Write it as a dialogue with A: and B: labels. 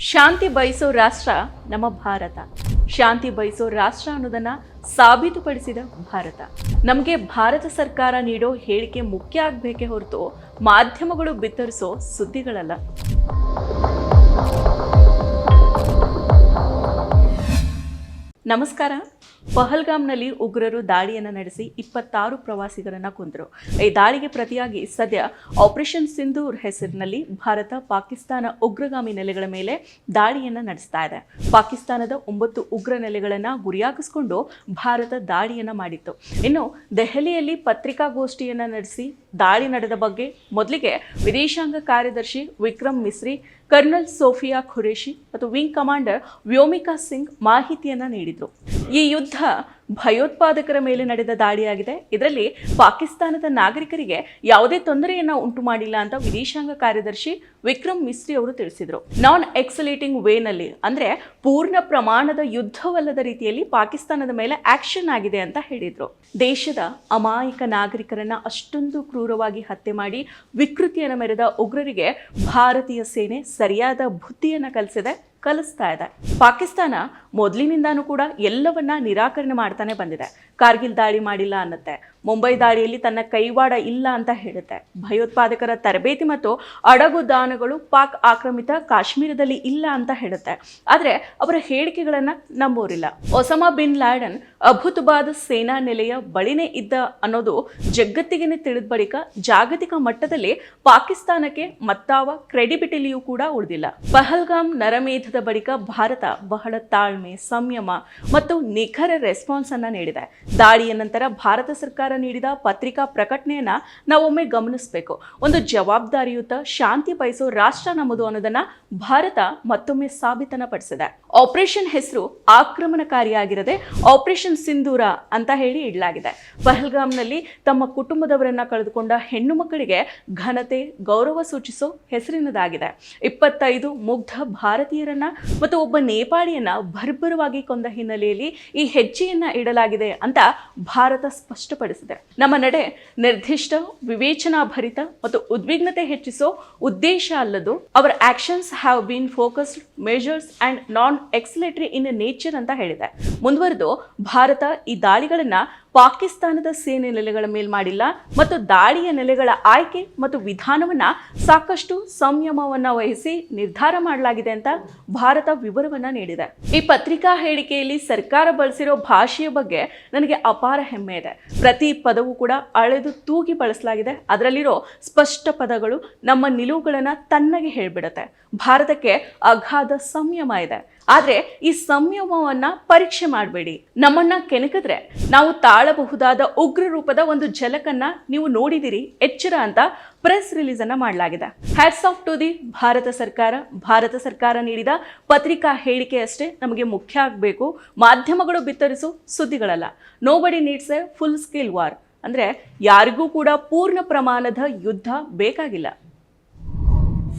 A: ಶಾಂತಿ ಬಯಸೋ ರಾಷ್ಟ್ರ ನಮ್ಮ ಭಾರತ. ಶಾಂತಿ ಬಯಸೋ ರಾಷ್ಟ್ರ ಅನ್ನೋದನ್ನ ಸಾಬೀತುಪಡಿಸಿದ ಭಾರತ. ನಮಗೆ ಭಾರತ ಸರ್ಕಾರ ನೀಡೋ ಹೇಳಿಕೆ ಮುಖ್ಯ ಆಗ್ಬೇಕೇ ಹೊರತು ಮಾಧ್ಯಮಗಳು ಬಿತ್ತರಿಸೋ ಸುದ್ದಿಗಳಲ್ಲ. ನಮಸ್ಕಾರ. ಪಹಲ್ಗಾಮ್ನಲ್ಲಿ ಉಗ್ರರು ದಾಳಿಯನ್ನು ನಡೆಸಿ ಇಪ್ಪತ್ತಾರು ಪ್ರವಾಸಿಗರನ್ನ ಕೊಂದರು. ಈ ದಾಳಿಗೆ ಪ್ರತಿಯಾಗಿ ಸದ್ಯ ಆಪರೇಷನ್ ಸಿಂಧೂರ್ ಹೆಸರಿನಲ್ಲಿ ಭಾರತ, ಪಾಕಿಸ್ತಾನ ಉಗ್ರಗಾಮಿ ನೆಲೆಗಳ ಮೇಲೆ ದಾಳಿಯನ್ನು ನಡೆಸ್ತಾ ಇದೆ. ಪಾಕಿಸ್ತಾನದ ಒಂಬತ್ತು ಉಗ್ರ ನೆಲೆಗಳನ್ನು ಗುರಿಯಾಗಿಸಿಕೊಂಡು ಭಾರತ ದಾಳಿಯನ್ನು ಮಾಡಿತ್ತು. ಇನ್ನು ದೆಹಲಿಯಲ್ಲಿ ಪತ್ರಿಕಾಗೋಷ್ಠಿಯನ್ನು ನಡೆಸಿ ದಾಳಿ ನಡೆದ ಬಗ್ಗೆ ಮೊದಲಿಗೆ ವಿದೇಶಾಂಗ ಕಾರ್ಯದರ್ಶಿ ವಿಕ್ರಮ್ ಮಿಸ್ರಿ, ಕರ್ನಲ್ ಸೋಫಿಯಾ ಖುರೇಶಿ ಮತ್ತು ವಿಂಗ್ ಕಮಾಂಡರ್ ವ್ಯೋಮಿಕಾ ಸಿಂಗ್ ಮಾಹಿತಿಯನ್ನು ನೀಡಿದರು. ಈ ಯುದ್ಧ ಭಯೋತ್ಪಾದಕರ ಮೇಲೆ ನಡೆದ ದಾಳಿಯಾಗಿದೆ. ಇದರಲ್ಲಿ ಪಾಕಿಸ್ತಾನದ ನಾಗರಿಕರಿಗೆ ಯಾವುದೇ ತೊಂದರೆಯನ್ನ ಉಂಟು ಮಾಡಿಲ್ಲ ಅಂತ ವಿದೇಶಾಂಗ ಕಾರ್ಯದರ್ಶಿ ವಿಕ್ರಮ್ ಮಿಸ್ರಿ ಅವರು ತಿಳಿಸಿದರು. ನಾನ್ ಎಕ್ಸಲೇಟಿಂಗ್ ವೇನಲ್ಲಿ ಅಂದ್ರೆ ಪೂರ್ಣ ಪ್ರಮಾಣದ ಯುದ್ಧವಲ್ಲದ ರೀತಿಯಲ್ಲಿ ಪಾಕಿಸ್ತಾನದ ಮೇಲೆ ಆಕ್ಷನ್ ಆಗಿದೆ ಅಂತ ಹೇಳಿದ್ರು. ದೇಶದ ಅಮಾಯಕ ನಾಗರಿಕರನ್ನ ಅಷ್ಟೊಂದು ಕ್ರೂರವಾಗಿ ಹತ್ಯೆ ಮಾಡಿ ವಿಕೃತಿಯನ್ನು ಮೆರೆದ ಉಗ್ರರಿಗೆ ಭಾರತೀಯ ಸೇನೆ ಸರಿಯಾದ ಬುದ್ಧಿಯನ್ನ ಕಲಿಸಿದೆ. ಕಲಿಸ್ತಾ ಇದೆ. ಪಾಕಿಸ್ತಾನ ಮೊದಲಿನಿಂದಾನೂ ಕೂಡ ಎಲ್ಲವನ್ನ ನಿರಾಕರಣೆ ಮಾಡ್ತಾನೆ ಬಂದಿದೆ. ಕಾರ್ಗಿಲ್ ದಾಳಿ ಮಾಡಿಲ್ಲ ಅನ್ನತ್ತೆ. ಮುಂಬೈ ದಾಳಿಯಲ್ಲಿ ತನ್ನ ಕೈವಾಡ ಇಲ್ಲ ಅಂತ ಹೇಳುತ್ತೆ. ಭಯೋತ್ಪಾದಕರ ತರಬೇತಿ ಮತ್ತು ಅಡಗುದಾನಗಳು ಪಾಕ್ ಆಕ್ರಮಿತ ಕಾಶ್ಮೀರದಲ್ಲಿ ಇಲ್ಲ ಅಂತ ಹೇಳುತ್ತೆ. ಆದರೆ ಅವರ ಹೇಳಿಕೆಗಳನ್ನು ನಂಬೋರಿಲ್ಲ. ಒಸಮಾ ಬಿನ್ ಲಾಡನ್ ಅಭೂತವಾದ ಸೇನಾ ನೆಲೆಯ ಬಳಿನೇ ಇದ್ದ ಅನ್ನೋದು ಜಗತ್ತಿಗೆ ತಿಳಿದ ಬಳಿಕ ಜಾಗತಿಕ ಮಟ್ಟದಲ್ಲಿ ಪಾಕಿಸ್ತಾನಕ್ಕೆ ಮತ್ತಾವ ಕ್ರೆಡಿಬಿಟಿಲಿಯೂ ಕೂಡ ಉಳಿದಿಲ್ಲ. ಪಹಲ್ಗಾಮ್ ನರಮೇಧದ ಬಳಿಕ ಭಾರತ ಬಹಳ ತಾಳ್ಮೆ, ಸಂಯಮ ಮತ್ತು ನಿಖರ ರೆಸ್ಪಾನ್ಸ್ ಅನ್ನ ನೀಡಿದೆ. ದಾಳಿಯ ನಂತರ ಭಾರತ ಸರ್ಕಾರ ನೀಡಿದ ಪತ್ರಿಕಾ ಪ್ರಕಟಣೆಯನ್ನ ನಾವೊಮ್ಮೆ ಗಮನಿಸಬೇಕು. ಒಂದು ಜವಾಬ್ದಾರಿಯುತ ಶಾಂತಿ ಬಯಸೋ ರಾಷ್ಟ್ರ ನಮ್ಮದು ಅನ್ನೋದನ್ನ ಭಾರತ ಮತ್ತೊಮ್ಮೆ ಸಾಬೀತನ ಪಡಿಸಿದೆ ಆಪರೇಷನ್ ಹೆಸರು ಆಕ್ರಮಣಕಾರಿಯಾಗಿರದೆ ಆಪರೇಷನ್ ಸಿಂಧೂರ ಅಂತ ಹೇಳಿ ಇಡಲಾಗಿದೆ. ಪಹಲ್ಗಾಮ್ನಲ್ಲಿ ತಮ್ಮ ಕುಟುಂಬದವರನ್ನ ಕಳೆದುಕೊಂಡ ಹೆಣ್ಣು ಮಕ್ಕಳಿಗೆ ಘನತೆ, ಗೌರವ ಸೂಚಿಸೋ ಹೆಸರಿನದಾಗಿದೆ. ಇಪ್ಪತ್ತೈದು ಮುಗ್ಧ ಭಾರತೀಯರನ್ನ ಮತ್ತು ಒಬ್ಬ ನೇಪಾಳಿಯನ್ನ ಭರ್ಭರವಾಗಿ ಕೊಂದ ಹಿನ್ನೆಲೆಯಲ್ಲಿ ಈ ಹೆಜ್ಜೆಯನ್ನ ಇಡಲಾಗಿದೆ ಅಂತ ಭಾರತ ಸ್ಪಷ್ಟಪಡಿಸಿದೆ. ನಮ್ಮ ನಡೆ ನಿರ್ದಿಷ್ಟ, ವಿವೇಚನಾಭರಿತ ಮತ್ತು ಉದ್ವಿಗ್ನತೆ ಹೆಚ್ಚಿಸೋ ಉದ್ದೇಶ ಅಲ್ಲದು our actions have been focused measures and non escalatory in nature ಅಂತ ಹೇಳಿದೆ. ಮುಂದುವರೆದು ಭಾರತ ಈ ದಾಳಿಗಳನ್ನ ಪಾಕಿಸ್ತಾನದ ಸೇನೆ ನೆಲೆಗಳ ಮೇಲ್ ಮಾಡಿಲ್ಲ ಮತ್ತು ದಾಳಿಯ ನೆಲೆಗಳ ಆಯ್ಕೆ ಮತ್ತು ವಿಧಾನವನ್ನ ಸಾಕಷ್ಟು ಸಂಯಮವನ್ನ ವಹಿಸಿ ನಿರ್ಧಾರ ಮಾಡಲಾಗಿದೆ ಅಂತ ಭಾರತ ವಿವರವನ್ನ ನೀಡಿದೆ. ಈ ಪತ್ರಿಕಾ ಹೇಳಿಕೆಯಲ್ಲಿ ಸರ್ಕಾರ ಬಳಸಿರೋ ಭಾಷೆಯ ಬಗ್ಗೆ ನನಗೆ ಅಪಾರ ಹೆಮ್ಮೆ ಇದೆ. ಪ್ರತಿ ಪದವು ಕೂಡ ಅಳೆದು ತೂಗಿ ಬಳಸಲಾಗಿದೆ. ಅದರಲ್ಲಿರೋ ಸ್ಪಷ್ಟ ಪದಗಳು ನಮ್ಮ ನಿಲುವುಗಳನ್ನು ತನ್ನಗೆ ಹೇಳ್ಬಿಡತ್ತೆ. ಭಾರತಕ್ಕೆ ಅಗಾಧ ಸಂಯಮ ಇದೆ. ಆದ್ರೆ ಈ ಸಂಯಮವನ್ನ ಪರೀಕ್ಷೆ ಮಾಡಬೇಡಿ. ನಮ್ಮನ್ನ ಕೆಣಕಿದ್ರೆ ನಾವು ತಾಳಬಹುದಾದ ಉಗ್ರ ರೂಪದ ಒಂದು ಝಲಕನ್ನ ನೀವು ನೋಡಿದಿರಿ, ಎಚ್ಚರ ಅಂತ ಪ್ರೆಸ್ ರಿಲೀಸ್ ಮಾಡಲಾಗಿದೆ. Hats off to the Bharat ಸರ್ಕಾರ. ಭಾರತ ಸರ್ಕಾರ ನೀಡಿದ ಪತ್ರಿಕಾ ಹೇಳಿಕೆ ಅಷ್ಟೇ ನಮಗೆ ಮುಖ್ಯ ಆಗಬೇಕು. ಮಾಧ್ಯಮಗಳು ಬಿತ್ತರಿಸು ಸುದ್ದಿಗಳಲ್ಲ. Nobody needs a full scale war ಅಂದ್ರೆ ಯಾರಿಗೂ ಕೂಡ ಪೂರ್ಣ ಪ್ರಮಾಣದ ಯುದ್ಧ ಬೇಕಾಗಿಲ್ಲ.